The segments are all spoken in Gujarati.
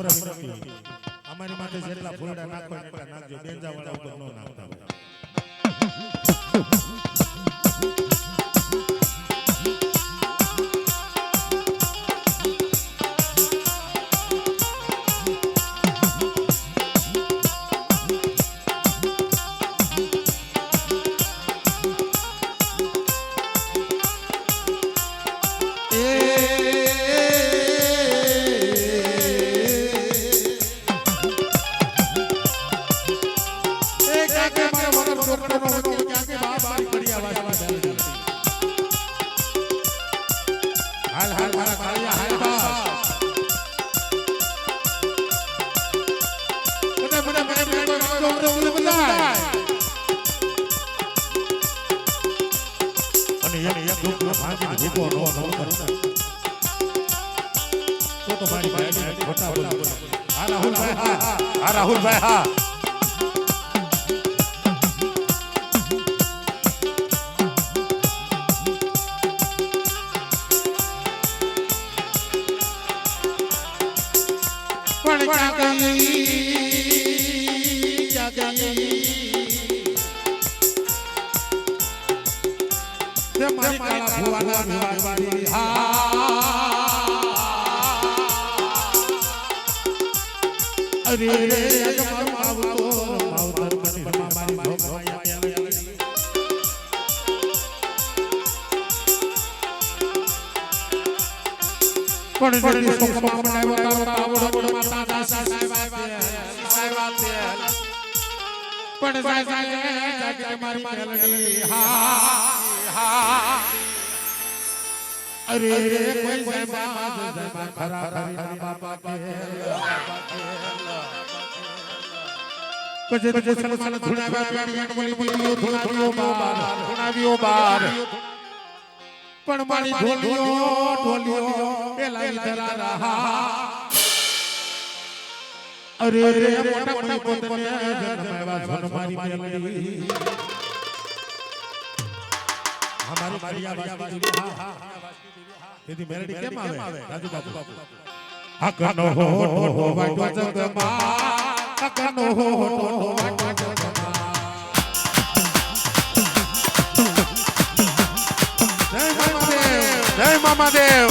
નમ્ર વિનંતી અમારી માટે જેટલા ફૂલડા નાખો એટલા નાખજો. બેંજા વાળા ઉપર ન નાખતા મારી ભાઈ ખોટા બોલ હા રાહુલભાઈ હા હા અરે રે અજમર માવતો મારી ભોગવાયા પણ જેથી સુખમાં બનાવ્યો તાવડો માતા દાસા સાહેબ સાહેબ પણ જાય જાગે મારી મેલડી, હા. હા અરે રે કોઈ સાહેબ સાહેબ ખરા ખરી બાપા કે પછી સલ સલ ધુણાવા પેડિયા બોલી બોલી ધુણાવ્યો બાર ધુણાવ્યો બાર પણ મારી ઢોલિયો ઢોલિયો પેલા ઇતરા રહા અરે રે મોટા મોટા પોતને જન્માવા ધન મારી મેલડી હમારી મારિયા વાસી હા. હા. તેથી મેલડી કેમ આવે? રાજુ બાપુ. બાપુ. અકનો હો હો વાટો જગમાં અકનો હો હો વાટો જગમાં જય મામાદેવ જય મામાદેવ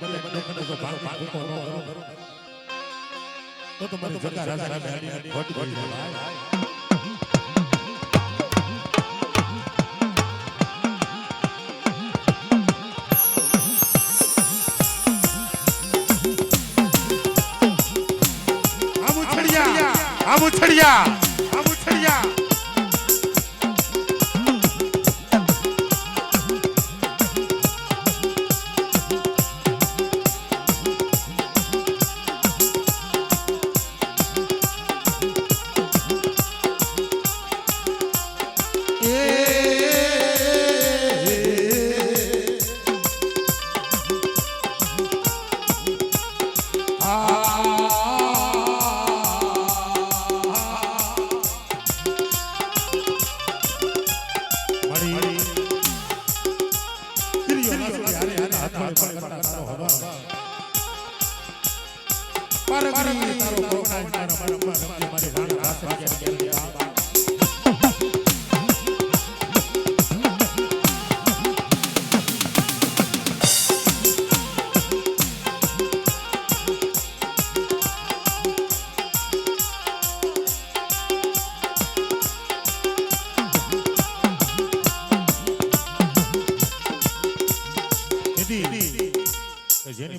ભલે મને કદાચ જો ભાગ ભાગ તો ન કરો. તો તો મારી જગા રાજાની મેલડી ખોટ પડી જાય ભાઈ. આબુ ઉછળ્યા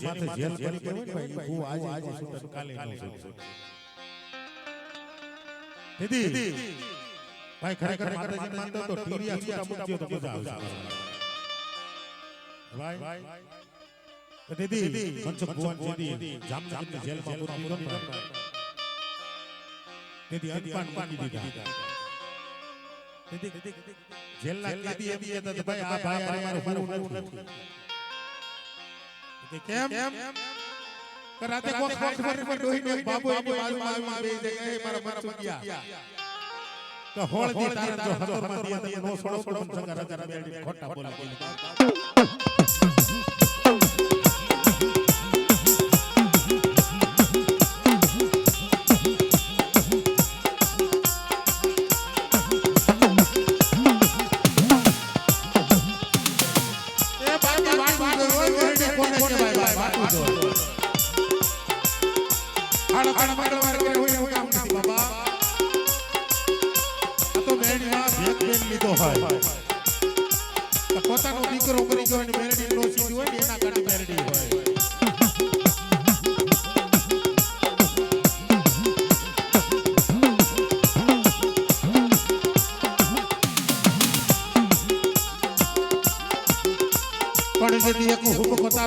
જેલ જેલ કેવાય ને ભાઈ ઈ આજે આજે છૂટે કાલે નો છે દીદી. ભાઈ ખરેખર માતાજી માનતો તો ટીરિયા છૂટા મૂકજો તો મજા આવશે. ભાઈ. દીદી મનસુખ ભુવન દીદી જામનગરની જેલમાં પૂરી દીધો. દીદી અનપાન મૂકી દીધા. જેલના કેદી કહેતા હતા, ભાઈ આ ભાઈ હારે મારે નથી. કેમ રાતે કોક ખાટ ખાટ પર ડોહી ડોહી બાબુ એની બાજુમાં આવીને બેહી જાય, "એ મારા મનસુખિયા." તો હોળદી તારા જો હતરમાં દિયા તમે નો છોડો તો મને સગા રાજા બેડી ખોટા બોલી બોલી.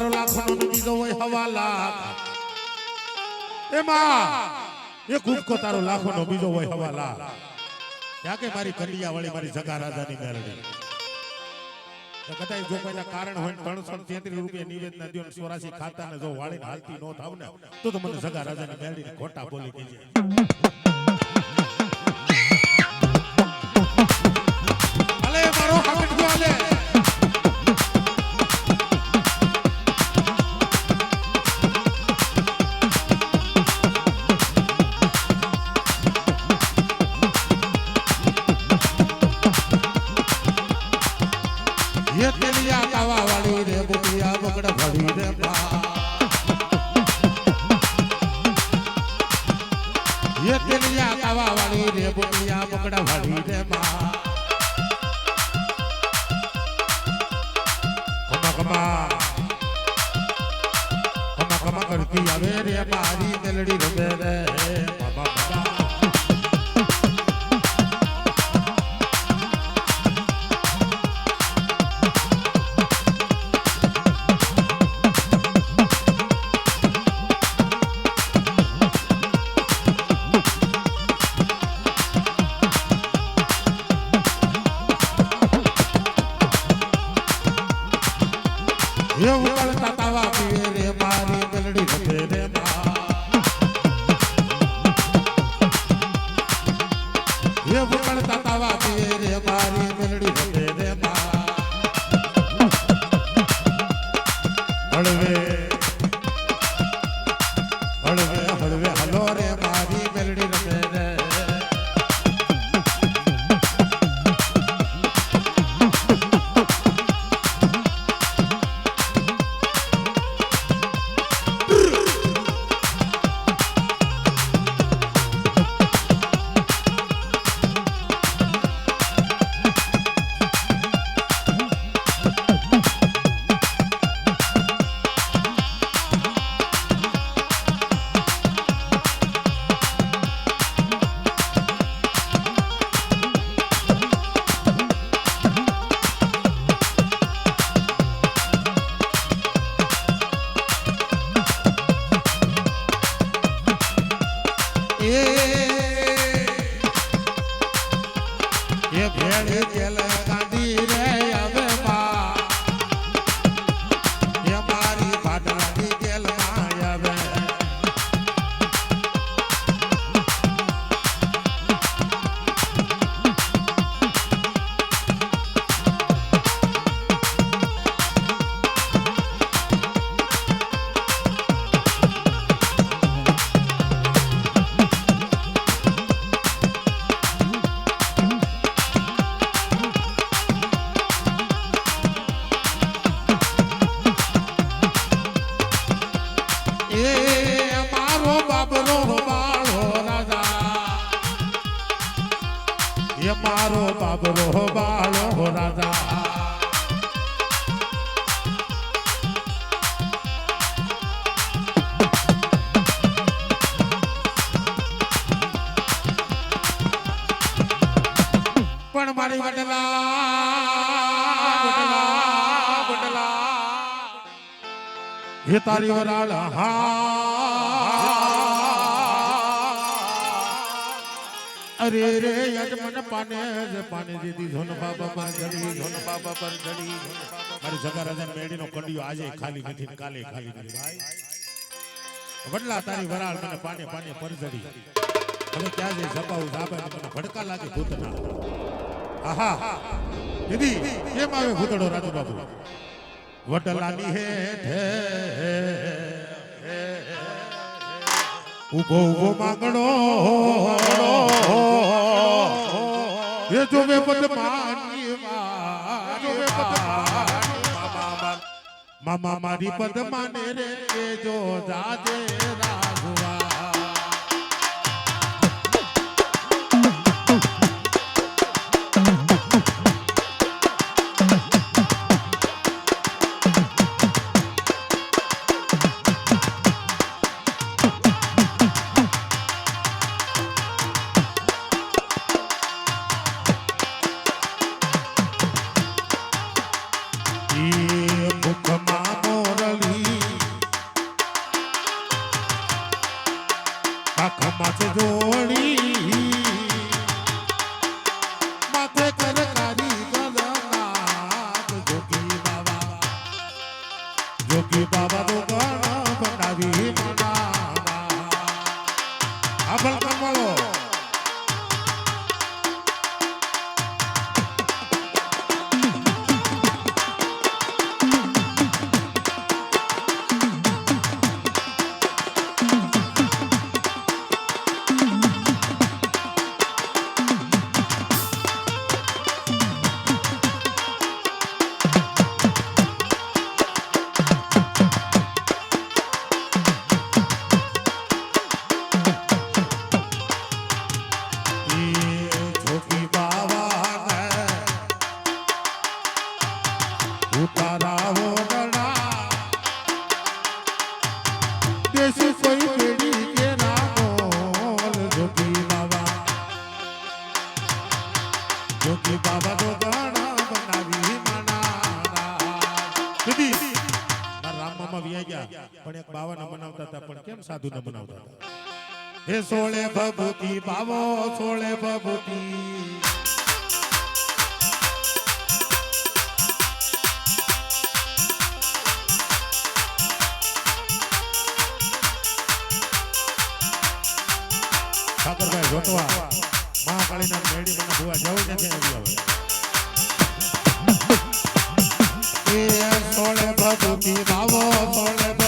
તારો લાખો નો દીધો હોય હવા એમાં એ હુકમ તારો લાખો નો બીજો હોય હવા લાખ. કે મારી કંડિયા વાળી મારી જગા રાજાની મેરડી. કદાચ જો કોઈના કારણ હોય ત્રણસો તેત્રીસ રૂપિયા નિવેદના ને ચોરાસી ખાતા ને જો વાળી હાલતી નો થાવ ને, તો મને જગા રાજાની મેરડી ખોટા બોલી કહેજે આગળ ભણી રે બા એ તેલિયા કાવા વાળી રે બુટિયા બકડા વાળી રે કરતી આવે રે, મારી દલડી રમે રે. એવું કરતા તાવા પીવે રે મારી ગલડી હે તારી વરાળ હા અરે રે યજમાન પાને જે પાને દીધી ધોન બાબા પર જડી ધોન બાબા પર જડી. મારી જગા મેડીનો કંડિયો આજે ખાલી નથી કાલે ખાલી નથી. ભાઈ વડલા તારી વરાળ મને પાને પાને પર જડી. હવે ક્યાં જઈ જપાવું જાબે મને ભડકા લાગે ભૂતના. આહા દીદી કેમ આવે ભૂતડો રાજુ બાબુ વડલાની હે ઊભો ઊભો માંગણો એ જો મે પદ માની મામા મારી પદ્માને રે કે જો જાજે રાજવા જોગી બાબા ઉતારા ઓરડા દેશ કોઈ પેડી કે નામોલ જોગી બાબા જોગી બાબા તો ગણ બનાવી મનારા દીદી મારા રામ મામા વિયા ગયા પણ એક બાવાના બનાવતા હતા પણ કેમ સાધુ ન બનાવતા હતા હે સોળે ભભૂતિ બાવો સોળે ભભૂતિ એ સોળે ભભૂતિ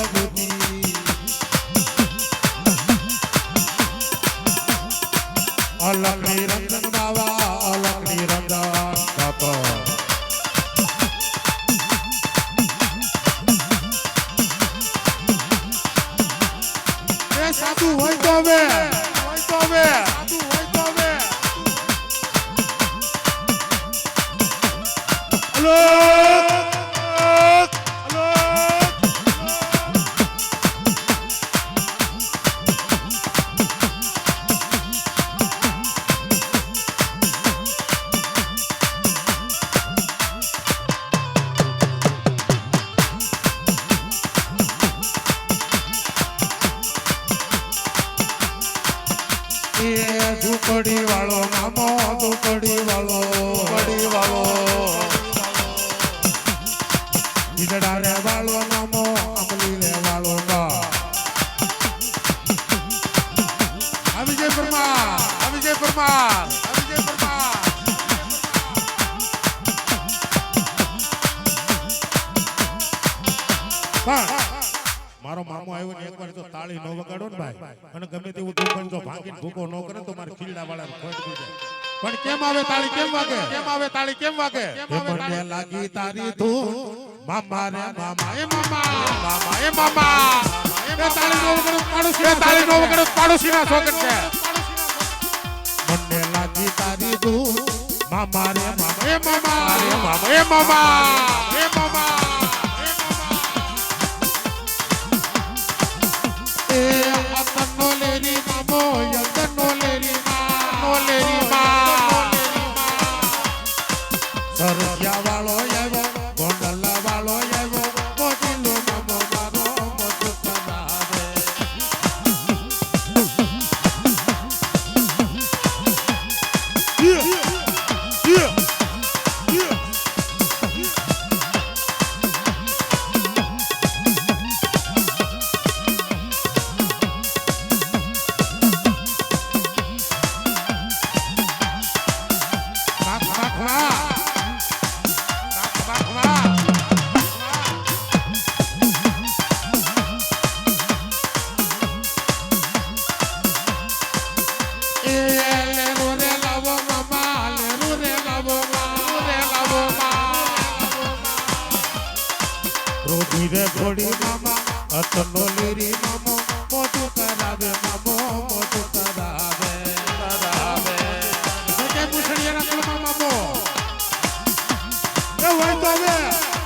કેમ વાગે? કેમ આવે તાળી? કેમ વાગે? મને લાગી તારી ધૂન. મામા રે મામા એ મામા. મામા એ મામા. એ તાળી નો વગાડો પાડોશી તાળી નો વગાડો પાડોશી ના સોગન છે. મને લાગી તારી ધૂન. મામા રે મામા. એ મામા રે મામા. એ મામા. એ મામા. હોય તો હવે,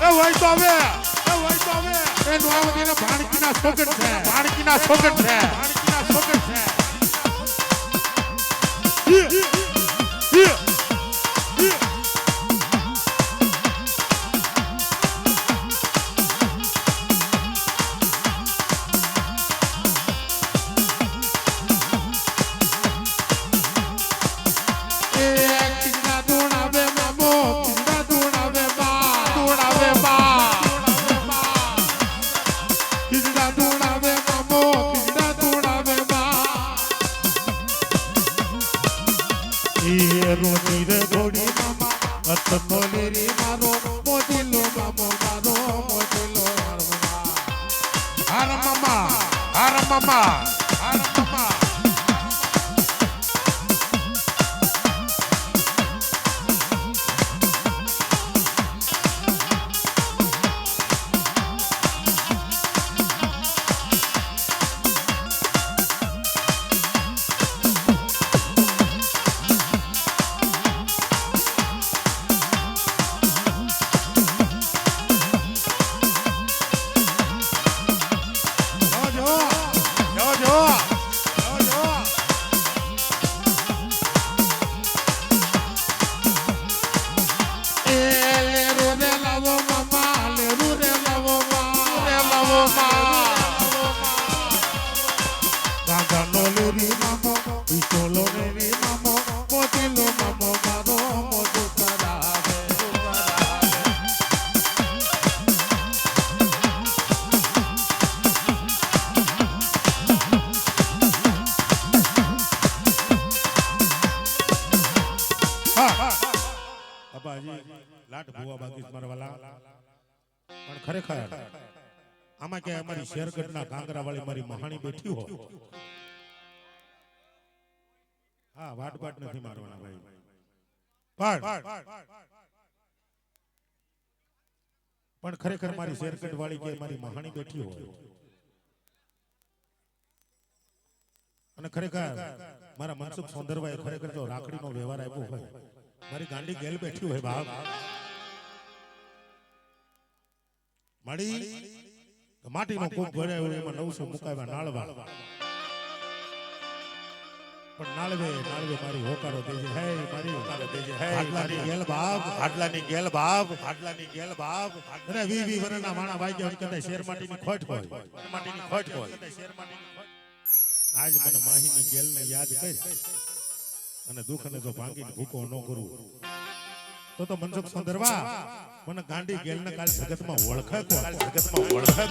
એ હોય તો હવે, એ હોય તો હવે. એ નોવાદીના ભાણકીના સોગટ છે. ભાણકીના સોગટ છે. ભાણકીના સોગટ છે. અતનો લેરી મારો મોદીલો મામો મારો મોદીલો હાર મામા હાર બેઠી હા વાટ વાટ નથી મારવાના ભાઈ. પણ પણ ખરેખર મારી શેરકટ વાળી કે મારી મહાણી બેઠી હોય. અને ખરેખર મારા મનસુખ સોંદરભાઈ ખરેખર જો રાખડીનો વ્યવહાર આપ્યો હોય. મારી ગાંડી ગેલ બેઠી હોય બાપ. તો માટીનો કૂપ ભરાયો એમાં નવસો મુકાવ્યા નાળવા. પણ નાળવે નાળવે મારી હોકારો દેજે હે મારી હોકારો દેજે હે આટલાની ગેલ બાપ આટલાની ગેલ બાપ આટલાની ગેલ બાપ અરે વી વી વરના માણા વાગ્યા હોય કદાચ શેર માટીની ખોટ હોય. માટીની ખોટ હોય. આજ મને માહીની ગેલને યાદ કરી. અને દુઃખને જો ભાંગીને ભૂકો ન કરું. તો તો મનસુખ સુંદરવા. મને ગાંડી ગેલને કાલ જગતમાં ઓળખે કો જગતમાં ઓળખે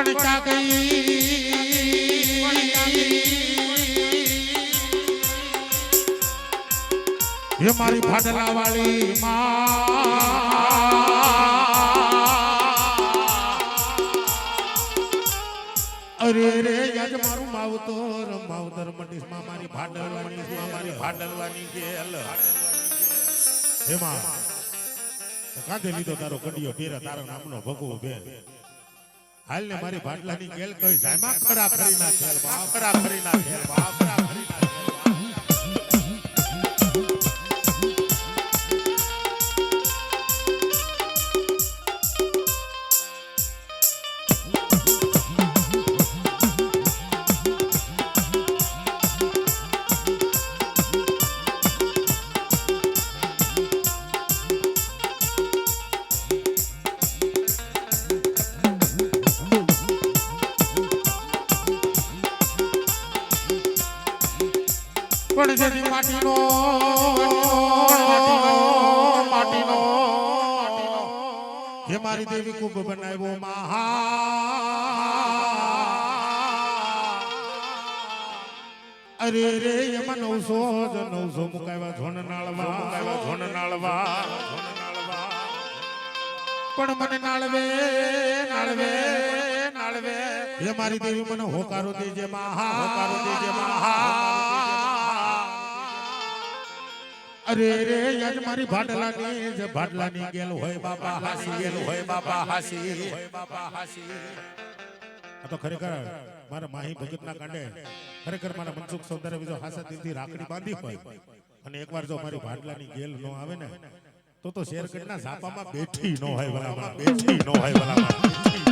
પણ ગઈ. એ મારી ફાટલા વાળી અરે રે યાદ મારું માવતર માવતર મંડીસમાં મારી ભાડલ મંડીસ મારી ભાડલવાની અલ હેમાં કાંધે લીધો તારો કડિયો પેરા તારો નામનો ભગવો બેન. હાલ ને મારી ભાટલાની ગેલ કઈ જાયમાં ખરા ખરી ના ખેલ બાપ ખરા ખરી ના ખેલ બાપ મને નાળવે નાળવે નાળવે. હે મારી દેવી મને હોકારો દેજે, મહા દેજે, મહા. અરે રે યજ મારી ભાડલાની, જે ભાડલાની ગેલ હોય બાપા હાસી, ગેલ હોય બાપા હાસી હોય બાપા હાસી. આ તો ખરેખર મારા માહી ભગતના કાંડે ખરેખર મારા મનસુખ સૌંદર્ય બીજો હાસા દિલથી રાખડી બાંધી હોય. અને એકવાર જો મારી ભાડલાની ગેલ નો આવે ને તો તો શેરગઢના ઝાપામાં બેઠી નો હોય ભલામણ બેઠી નો હોય ભલામણ